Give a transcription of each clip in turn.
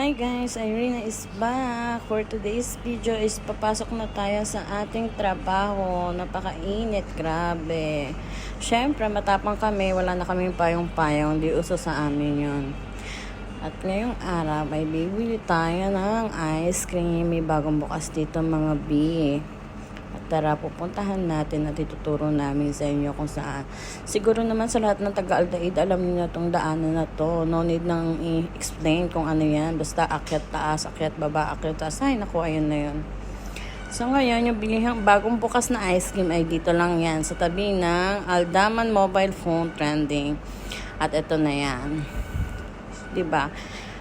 Hi guys, Irina is back. For today's video is papasok na tayo sa ating trabaho. Napakainit, grabe. Siyempre, matapang kami, wala na kaming payong-payong, di uso sa amin yun. At ngayong araw ay bibili tayo ng ice cream. May bagong bukas dito mga B. At tara, pupuntahan natin at ituturo namin sa inyo kung saan. Siguro naman sa lahat ng taga-Aldaid, alam niyo na itong daanan na to. No need nang i-explain kung ano yan. Basta akyat taas, akyat baba, akyat taas. Ay, naku, ayun na yun. So ngayon, yung bilihang bagong bukas na ice cream ay dito lang yan. Sa tabi ng Aldaman Mobile Phone Trending. At ito na yan. 'di ba?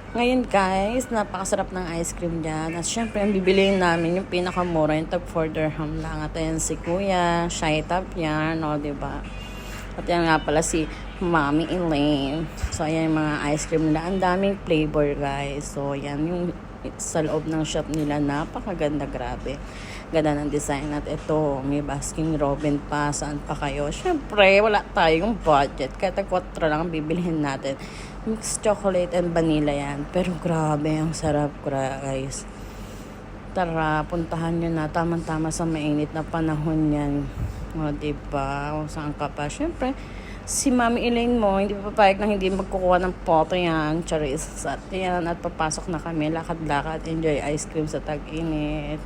Ngayon guys, napakasarap ng ice cream dyan. At syempre, ang bibiliin namin yung pinakamura, yung tag 4 dirham lang. At ayan si Kuya, Shy Top yan, no, 'di ba? At yan nga pala si Mami Elaine. So, ayan yung mga ice cream nila. Ang daming flavor, guys. So, yan yung sa loob ng shop nila. Napakaganda, grabe. Ganda ng design. At ito, may Baskin Robin pa. Saan pa kayo? Siyempre, wala tayong budget. Kaya tag 4 lang ang bibilihin natin. Mixed chocolate and vanilla yan. Pero grabe, ang sarap, guys. Tara, puntahan nyo na. Tama-tama sa mainit na panahon yan. O, diba? O, saan ka pa? Siyempre, si Mami Elaine mo, hindi pa papayag na hindi magkukuha ng photo yan. Charis. At yan, at papasok na kami. Lakad-lakad. Enjoy ice cream sa tag-init.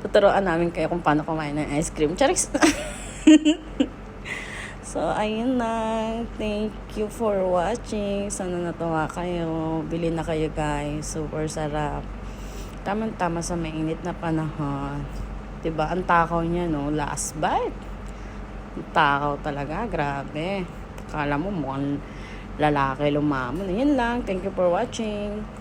Tuturuan namin kayo kung paano kumain ng ice cream. Charis. So, ayun na. Thank you for watching. Sana natuwa kayo. Bili na kayo guys. Super sarap. Tamang-tama sa mainit na panahon. 'Di ba Ang takaw niya, no? Last bite. Takaw talaga. Grabe. Kala mo mukhang lalaki lumamon. Yun lang. Thank you for watching.